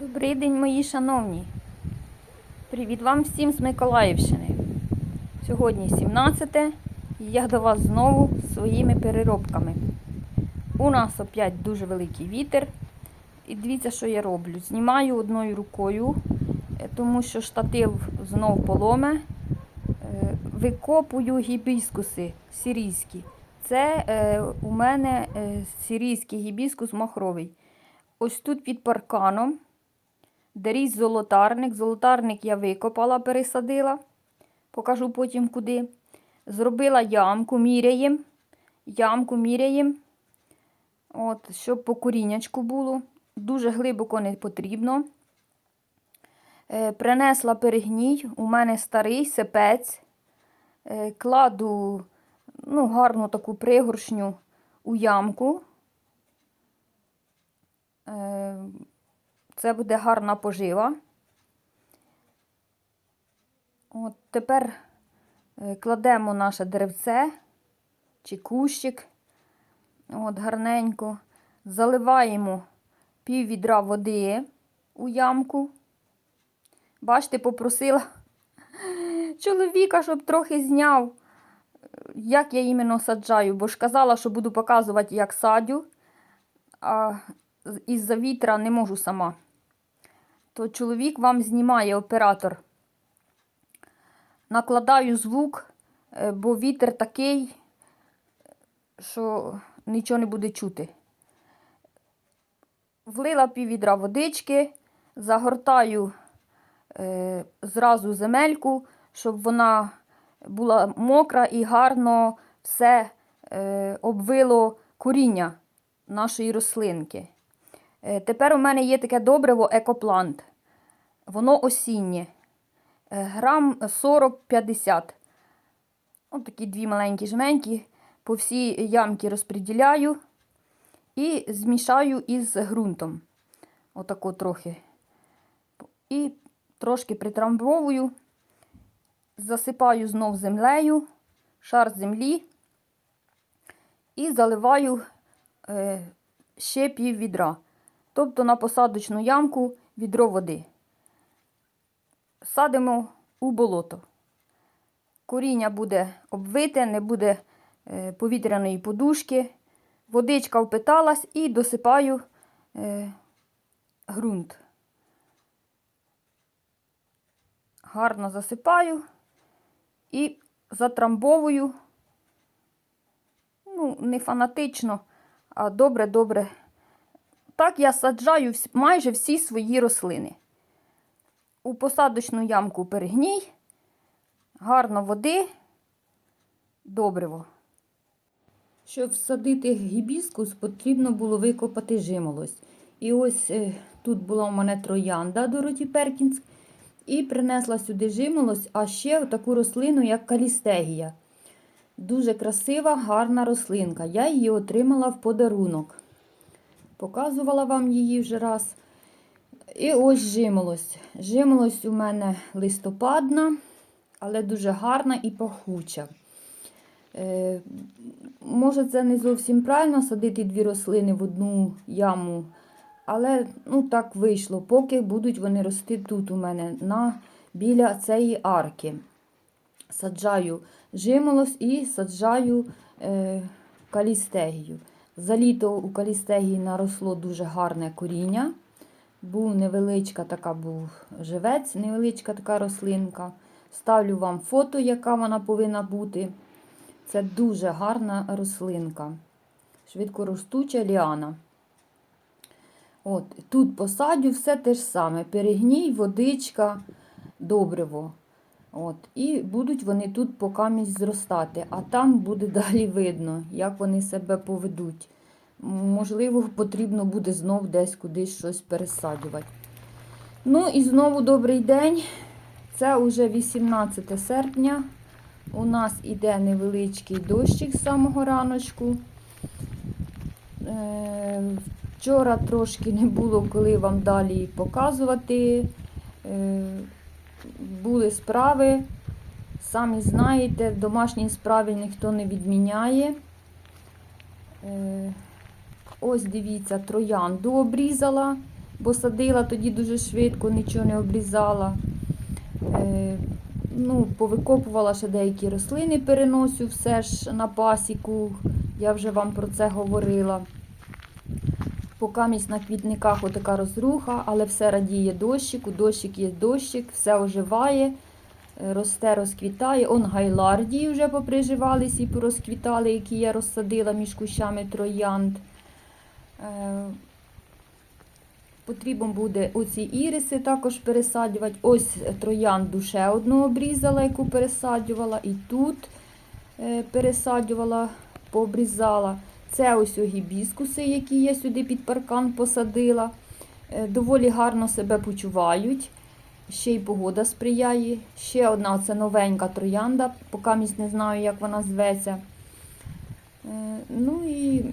Добрий день, мої шановні. Привіт вам всім з Миколаївщини. Сьогодні 17 і я до вас знову своїми переробками. У нас опять дуже великий вітер. І дивіться, що я роблю. Знімаю одною рукою, е, тому що штатив знов поломе. Е, Викопую гібіскуси сирійські. Це е, у мене е, сирійський гібіскус махровий. Ось тут під парканом де ріс золотарник. Золотарник я викопала, пересадила. Покажу потім куди. Зробила ямку, міряєм. Ямку міряєм. От, щоб по коріннячку було. Дуже глибоко не потрібно. Е, принесла перегній. У мене старий сипець. Е, кладу ну, гарну таку пригоршню у ямку. Е, це буде гарна пожива. От Тепер е, кладемо наше деревце чи кущик. От Гарненько. Заливаємо пів відра води у ямку. Бачите, попросила чоловіка, щоб трохи зняв, як я іменно саджаю, бо ж казала, що буду показувати, як садю, а із-за вітра не можу сама то чоловік вам знімає оператор. Накладаю звук, е, бо вітер такий, що нічого не буде чути. Влила піввідра водички, загортаю е, зразу земельку, щоб вона була мокра і гарно все е, обвило коріння нашої рослинки. Е, тепер у мене є таке добриво екоплант. Воно осіннє. Е, грам 40-50. Ось такі дві маленькі жменькі. По всій ямці розподіляю і змішаю із ґрунтом. Отако трохи. І трошки притрамбовую, засипаю знов землею, шар землі і заливаю е, ще пів відра. Тобто на посадочну ямку відро води. Садимо у болото. Коріння буде обвите, не буде е, повітряної подушки. Водичка впиталась і досипаю е, ґрунт. Гарно засипаю і затрамбовую, ну, не фанатично, а добре-добре. Так я саджаю майже всі свої рослини. У посадочну ямку перегній, гарно води, добриво. Щоб всадити гібіскус, потрібно було викопати жимолость. І ось е, тут була у мене троянда Дороті Перкінс. І принесла сюди жимолость, а ще таку рослину, як калістегія. Дуже красива, гарна рослинка. Я її отримала в подарунок. Показувала вам її вже раз. І ось жимолость. Жимолость у мене листопадна, але дуже гарна і пахуча. Е, Може, це не зовсім правильно садити дві рослини в одну яму. Але ну, так вийшло, поки будуть вони рости тут у мене на, біля цієї арки. Саджаю жимолость і саджаю е, калістегію. За літо у калістегії наросло дуже гарне коріння. Був невеличка така був живець, невеличка така рослинка. Ставлю вам фото, яка вона повинна бути. Це дуже гарна рослинка. Швидкоростуча ліана. От, Тут посадю все те ж саме. Перегній, водичка, добриво. От, І будуть вони тут покамість зростати, а там буде далі видно, як вони себе поведуть. Можливо, потрібно буде знов десь кудись щось пересаджувати. Ну і знову добрий день. Це вже 18 серпня. У нас іде невеличкий дощик з самого раночку. Вчора трошки не було, коли вам далі показувати. Е, були справи. Самі знаєте, домашні справи ніхто не відміняє. Е, ось дивіться, троянду обрізала, бо садила тоді дуже швидко, нічого не обрізала. Е, ну, повикопувала ще деякі рослини, переносю все ж на пасіку. Я вже вам про це говорила. Покамість на квітниках отака розруха, але все радіє дощику, дощик є дощик, все оживає, е, росте, розквітає. Он гайлардії вже поприживались і порозквітали, які я розсадила між кущами троянд. Е, Потрібно буде оці іриси також пересаджувати. Ось троянду ще одну обрізала, яку пересаджувала, і тут е, пересаджувала, пообрізала. Це ось гібіскуси, які я сюди під паркан посадила. Е, Доволі гарно себе почувають. Ще й погода сприяє. Ще одна це новенька троянда, поки місць не знаю, як вона зветься. Е, Ну і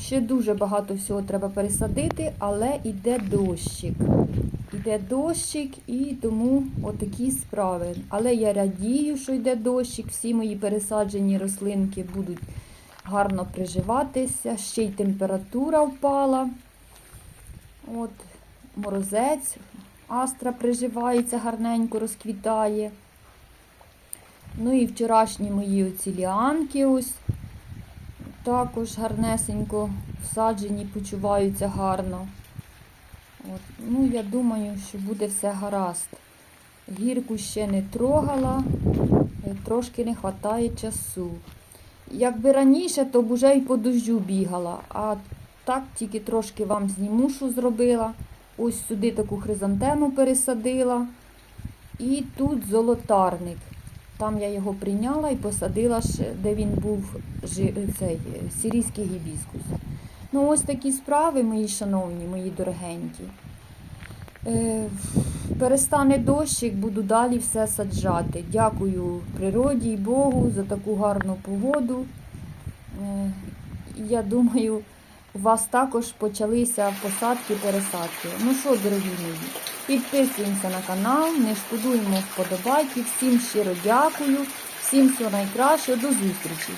ще дуже багато всього треба пересадити, але йде дощик. Йде дощик і тому отакі справи. Але я радію, що йде дощик, всі мої пересаджені рослинки будуть гарно приживатися, ще й температура впала. От, морозець, астра приживається, гарненько розквітає. Ну і вчорашні мої оці ліанки ось також гарнесенько всаджені, почуваються гарно. От. Ну, я думаю, що буде все гаразд. Гірку ще не трогала, е, трошки не вистачає часу. Якби раніше, то б уже й по дождю бігала, а так тільки трошки вам зніму, що зробила. Ось сюди таку хризантему пересадила. І тут золотарник. Там я його прийняла і посадила, де він був цей, сирійський гібіскус. Ну, ось такі справи, мої шановні, мої дорогенькі. Е, перестане дощик, буду далі все саджати. Дякую природі і Богу за таку гарну погоду. Е, я думаю, у вас також почалися посадки, пересадки. Ну що, дорогі мої, підписуємося на канал, не шкодуємо вподобайки. Всім щиро дякую, всім всього найкращого, до зустрічі!